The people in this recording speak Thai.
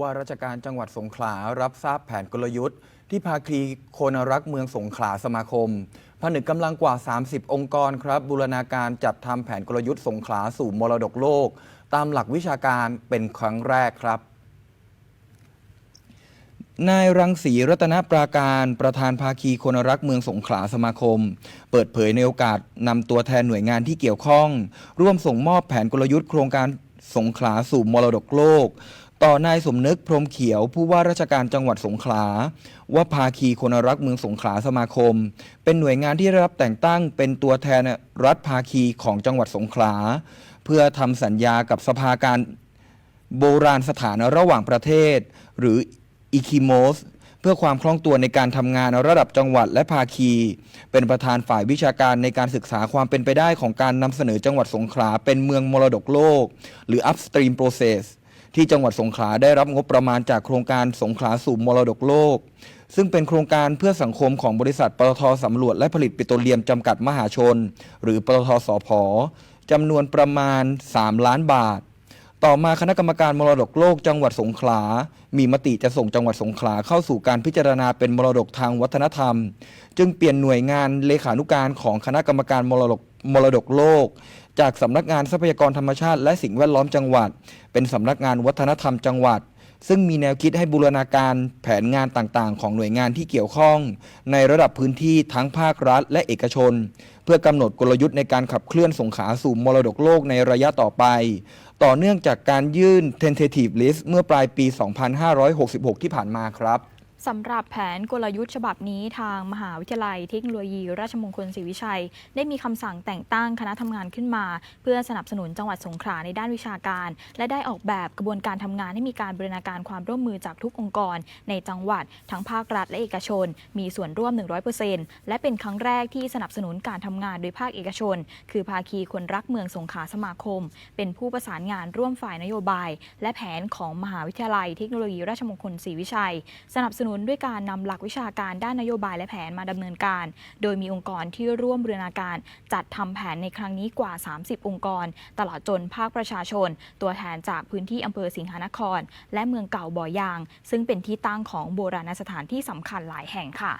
ว่าราชการจังหวัดสงขลารับทราบแผนกลยุทธ์ ที่ภาคีโคนรักเมืองสงขลาสมาคม ผนึกกำลังกว่า 30 องค์กรครับบูรณาการจัดทำแผนกลยุทธ์สงขลาสู่มรดกโลก ตามหลักวิชาการเป็นครั้งแรกครับนายรังสีรัตนปราการประธานภาคีคนรักเมืองสงขลาสมาคม เปิดเผยในโอกาสนำตัวแทนหน่วยงานที่เกี่ยวข้อง ร่วมส่งมอบแผนกลยุทธ์โครงการสงขลาสู่มรดกโลก ต่อนายสมนึกพรมเขียวผู้ว่าราชการจังหวัดสงขลา ว่าภาคีคนรักเมืองสงขลาสมาคม เป็นหน่วยงานที่ได้รับแต่งตั้งเป็นตัวแทนรัฐภาคีของจังหวัดสงขลา เพื่อทำสัญญากับสภาการโบราณสถานระหว่างประเทศ หรืออีคิโมสเพื่อความคล่องตัวในการทำงานระดับจังหวัดและภาคี เป็นประธานฝ่ายวิชาการในการศึกษาความเป็นไปได้ของการนำเสนอจังหวัดสงขลาเป็นเมืองมรดกโลก หรือ upstream process ที่จังหวัดสงขลาได้รับงบประมาณจากโครงการสงขลาสู่มรดกโลก ซึ่งเป็นโครงการเพื่อสังคมของบริษัทปตทสำรวจและผลิตปิโตรเลียมจำกัดมหาชน หรือปตทสพจำนวนประมาณ 3 ล้านบาท ต่อมาคณะกรรมการมรดกโลกจังหวัดสงขลา มีมติจะส่งจังหวัดสงขลาเข้าสู่การพิจารณาเป็นมรดกทางวัฒนธรรม จึงเปลี่ยนหน่วยงานเลขานุการของคณะกรรมการมรดก มรดกโลก จากสำนักงานทรัพยากรธรรมชาติ และสิ่งแวดล้อมจังหวัด เป็นสำนักงานวัฒนธรรมจังหวัด ซึ่งมีแนวคิดให้บูรณาการแผนงานต่างๆ ของหน่วยงานที่เกี่ยวข้อง ในระดับพื้นที่ทั้งภาครัฐและเอกชน เพื่อกำหนดกลยุทธ์ในการขับเคลื่อนสงขลาสู่มรดกโลกในระยะต่อไป ต่อเนื่องจากการยื่น tentative list เมื่อปลายปี 2566 ที่ผ่านมาครับ สำหรับแผนกลยุทธ์ฉบับนี้ทางมหาวิทยาลัยเทคโนโลยี ราชมงคลศรีวิชัย ได้มีคำสั่งแต่งตั้งคณะทำงานขึ้นมา เพื่อสนับสนุนจังหวัดสงขลาในด้านวิชาการ และได้ออกแบบกระบวนการทำงานให้มีการบริณาการความร่วมมือจากทุกองค์กร ในจังหวัด ทั้งภาครัฐและเอกชน มีส่วนร่วม 100%และเป็นครั้งแรกที่สนับสนุนการทำงานโดยภาคเอกชน คือภาคีคนรักเมืองสงขลาสมาคม เป็นผู้ประสานงานร่วมฝ่ายนโยบาย และแผนของมหาวิทยาลัยเทคโนโลยี ราชมงคลศรีวิชัย สนับสนุนด้วยการนำหลักวิชาการด้านนโยบายและแผนมาดำเนินการ โดยมีองค์กรที่ร่วมบูรณาการจัดทำแผนในครั้งนี้กว่า 30 องค์กร ตลอดจนภาคประชาชน ตัวแทนจากพื้นที่อำเภอสิงหานคร และเมืองเก่าบ่อยาง ซึ่งเป็นที่ตั้งของโบราณสถานที่สำคัญหลายแห่งค่ะ